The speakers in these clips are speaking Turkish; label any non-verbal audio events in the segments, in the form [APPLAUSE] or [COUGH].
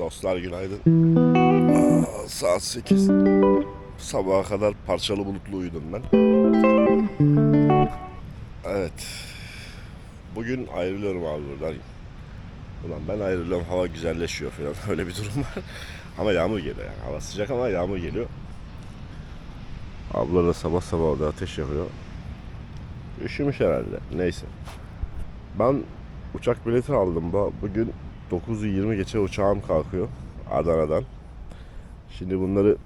Dostlar günaydın. Aa, saat 8. Sabaha kadar parçalı bulutlu uyudum ben. Evet. Bugün ayrılıyorum abi buradan. Ulan ben ayrılıyorum hava güzelleşiyor falan [LAUGHS] öyle bir durum var. ama yağmur geliyor yani. Hava sıcak ama yağmur geliyor. Abla da sabah sabah orada ateş yakıyor. Üşümüş herhalde. Neyse. Ben uçak bileti aldım. Bu- Bugün 9'u 20 geçe uçağım kalkıyor Adana'dan. Şimdi bunları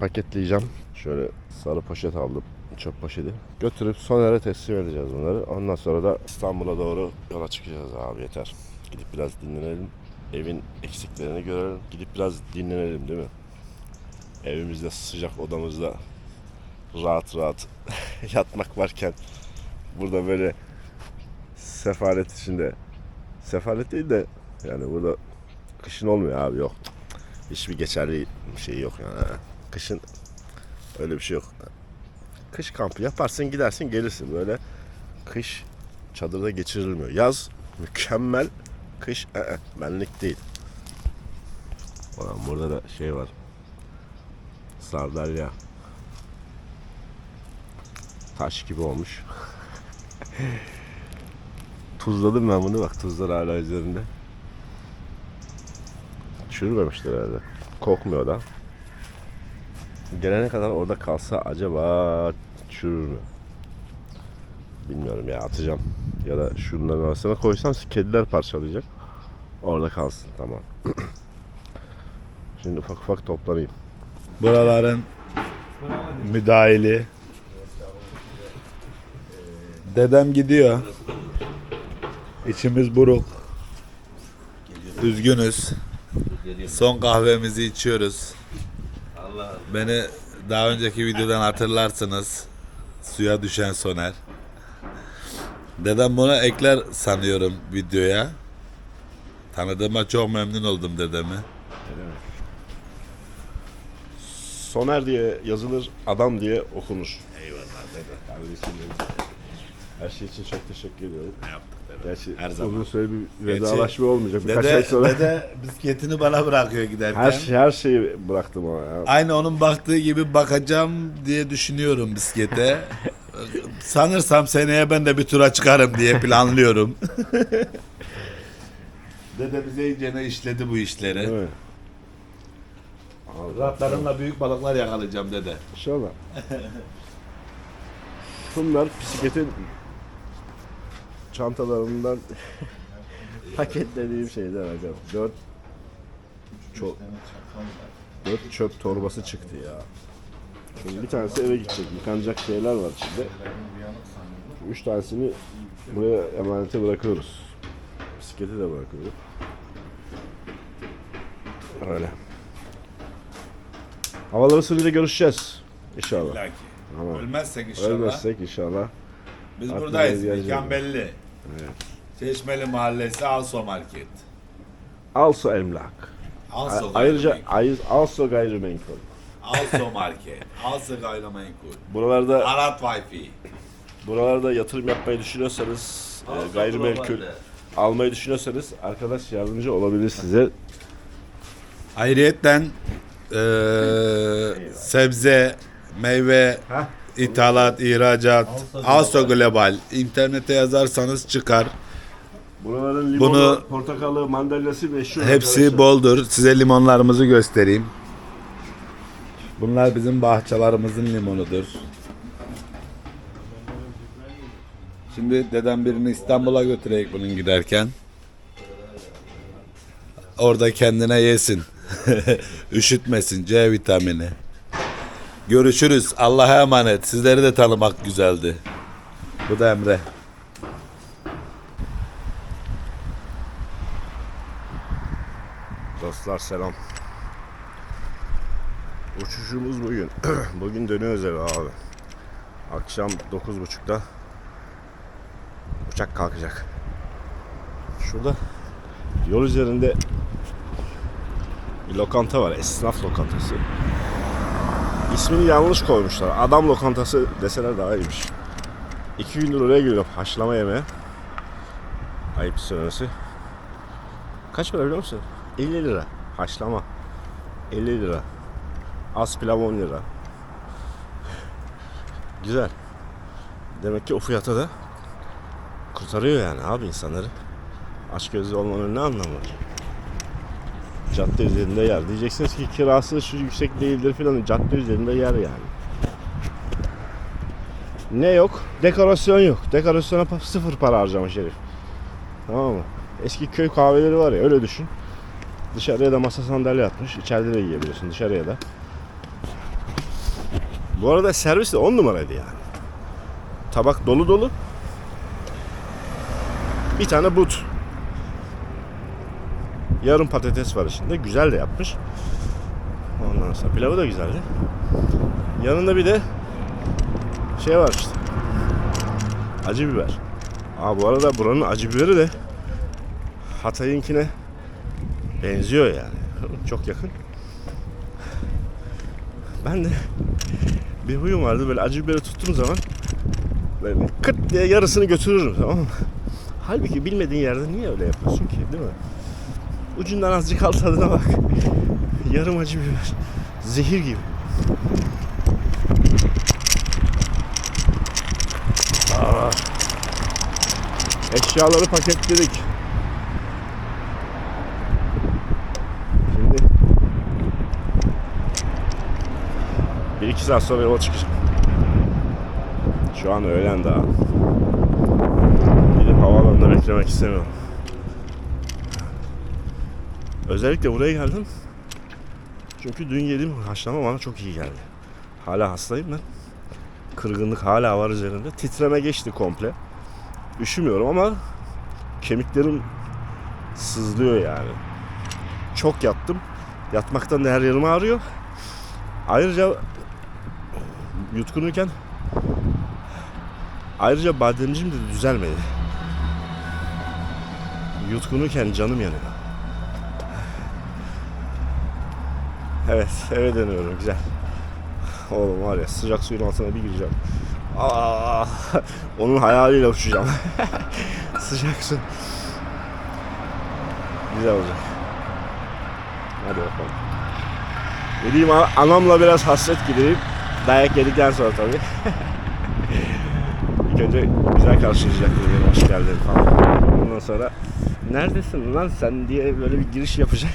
paketleyeceğim. Şöyle sarı poşet aldım. Çöp poşeti. Götürüp Soner'e teslim edeceğiz bunları. Ondan sonra da İstanbul'a doğru yola çıkacağız abi yeter. Gidip biraz dinlenelim. Evin eksiklerini görelim. Gidip biraz dinlenelim değil mi? Evimizde sıcak odamızda rahat rahat [LAUGHS] yatmak varken burada böyle sefalet içinde sefalet değil de yani burada kışın olmuyor abi yok. Hiçbir geçerli şey yok yani. Kışın öyle bir şey yok. Kış kampı yaparsın gidersin gelirsin böyle. Kış çadırda geçirilmiyor. Yaz mükemmel. Kış ı benlik değil. Ulan burada da şey var. Sardalya. Taş gibi olmuş. [LAUGHS] Tuzladım ben bunu bak tuzlar hala üzerinde. Çürümemiştir herhalde. Kokmuyor da. Gelene kadar orada kalsa acaba çürür mü? Bilmiyorum ya atacağım. Ya da şunların arasına koysam kediler parçalayacak. Orada kalsın tamam. [CLEARS THROAT] Şimdi ufak ufak toplanayım. Buraların müdahili. Dedem gidiyor. İçimiz buruk. Üzgünüz. Son kahvemizi içiyoruz. Beni daha önceki videodan hatırlarsınız. Suya düşen Soner. Dedem bunu ekler sanıyorum videoya. Tanıdığıma çok memnun oldum dedemi. Soner diye yazılır, adam diye okunur. Eyvallah dede. Kardeşim benim. Her şey için çok teşekkür ediyorum. Ne yaptık dede? Gerçi Her zaman. uzun süre bir vedalaşma olmayacak. Birkaç Dede, ay sonra dede bisikletini bana bırakıyor giderken. her, şey- her şeyi bıraktım ama ya. Aynı onun baktığı gibi bakacağım diye düşünüyorum bisiklete. Sanırsam seneye ben de bir tura çıkarım diye planlıyorum. [LAUGHS] Dede bize iyice ne işledi bu işleri. Ratlarımla büyük balıklar yakalayacağım dede. İnşallah. Bunlar bisikletin çantalarından [LAUGHS] paketlediğim şeyler hocam. Dört çok dört çöp torbası çıktı ya. Şimdi bir tanesi eve gidecek. Yıkanacak şeyler var içinde. Üç tanesini buraya emanete bırakıyoruz. Bisikleti de bırakıyoruz. Öyle. Havalar ısınınca görüşeceğiz. İnşallah. İlla ki. Tamam. Ölmezsek inşallah. Ölmezsek inşallah. Biz Aklına buradayız. geleceğiz. Mekan belli. Çeşmeli Mahallesi Also Market. Also emlak. Also Ayrıca gayrimenkul. ayız- also gayrimenkul. Also [LAUGHS] Market. Also gayrimenkul. Buralarda Arat Wi-Fi. buralarda yatırım yapmayı düşünüyorsanız, e, gayrimenkul almayı düşünüyorsanız arkadaş yardımcı olabilir size. Ayrıyetten eee sebze, meyve, ithalat, ihracat, Also Global. İnternete yazarsanız çıkar. Buraların limonu, Bunu- portakalı, mandalyası meşhur. Hepsi arkadaşlar. boldur. Size limonlarımızı göstereyim. Bunlar bizim bahçelerimizin limonudur. Şimdi dedem birini İstanbul'a götüreyik bunun giderken. Orada kendine yesin. [LAUGHS] Üşütmesin C vitamini. Görüşürüz. Allah'a emanet. Sizleri de tanımak güzeldi. Bu da Emre. Dostlar selam. Uçuşumuz bugün. [CLEARS THROAT] bugün dönüyoruz eve abi. Akşam 9.30'da uçak kalkacak. Şurada yol üzerinde bir lokanta var. Esnaf lokantası. İsmini yanlış koymuşlar. Adam lokantası deseler daha iyiymiş. İki gündür oraya geliyorum haşlama yemeğe. Ayıp söylemesi. Kaç para biliyor musun? 50 lira. Haşlama 50 lira. Az pilav 10 lira. Güzel. Demek ki o fiyata da kurtarıyor yani abi insanları. Aç gözlü olmanın ne anlamı var? Cadde üzerinde yer. Diyeceksiniz ki kirası şu yüksek değildir filan. Cadde üzerinde yer yani. Ne yok? Dekorasyon yok. Dekorasyona sıfır para harcamış herif. Tamam mı? Eski köy kahveleri var ya öyle düşün. Dışarıya da masa sandalye atmış. İçeride de yiyebiliyorsun dışarıya da. Bu arada servis de 10 numaraydı yani. Tabak dolu dolu. Bir tane but. Yarım patates var içinde. Güzel de yapmış. Ondan sonra pilavı da güzeldi. Yanında bir de şey var işte. Acı biber. Aa bu arada buranın acı biberi de Hatay'ınkine benziyor yani. Çok yakın. Ben de bir huyum vardı böyle acı biberi tuttuğum zaman böyle kıt diye yarısını götürürüm tamam mı? Halbuki bilmediğin yerde niye öyle yapıyorsun ki değil mi? Ucundan azıcık al tadına bak. Yarım acı biber. Zehir gibi. Aa. Eşyaları paketledik. Şimdi bir iki saat sonra yola çıkacağım. Şu an öğlen daha. Gidip havaalanında beklemek istemiyorum. Özellikle buraya geldim. Çünkü dün yediğim haşlama bana çok iyi geldi. Hala hastayım ben. Kırgınlık hala var üzerimde. Titreme geçti komple. Üşümüyorum ama kemiklerim sızlıyor yani. Çok yattım. Yatmaktan da her yerim ağrıyor. Ayrıca yutkunurken ayrıca bademcim de düzelmedi. Yutkunurken canım yanıyor. Evet eve dönüyorum güzel. Oğlum var ya sıcak suyun altına bir gireceğim. Aa, onun hayaliyle uçacağım. [LAUGHS] sıcak su. Güzel olacak. Hadi bakalım. Dediğim anamla biraz hasret gidereyim. Dayak yedikten sonra tabii. [LAUGHS] İlk önce güzel karşılayacak beni hoş geldin falan. Ondan sonra neredesin lan sen diye böyle bir giriş yapacak.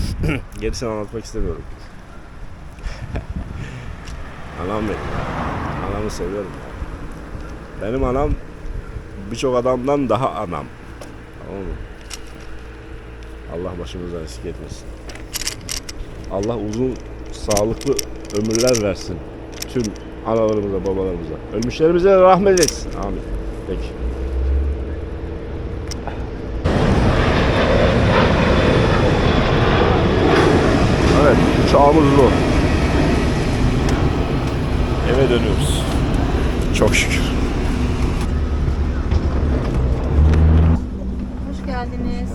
[LAUGHS] Gerisini anlatmak istemiyorum. [LAUGHS] Anam benim. Anamı seviyorum. Benim anam birçok adamdan daha anam. Tamam? Allah başımızdan eksik etmesin. Allah uzun sağlıklı ömürler versin. Tüm analarımıza, babalarımıza. Ölmüşlerimize rahmet etsin. Amin. Peki. Bu. Eve dönüyoruz. Çok şükür. Hoş geldiniz.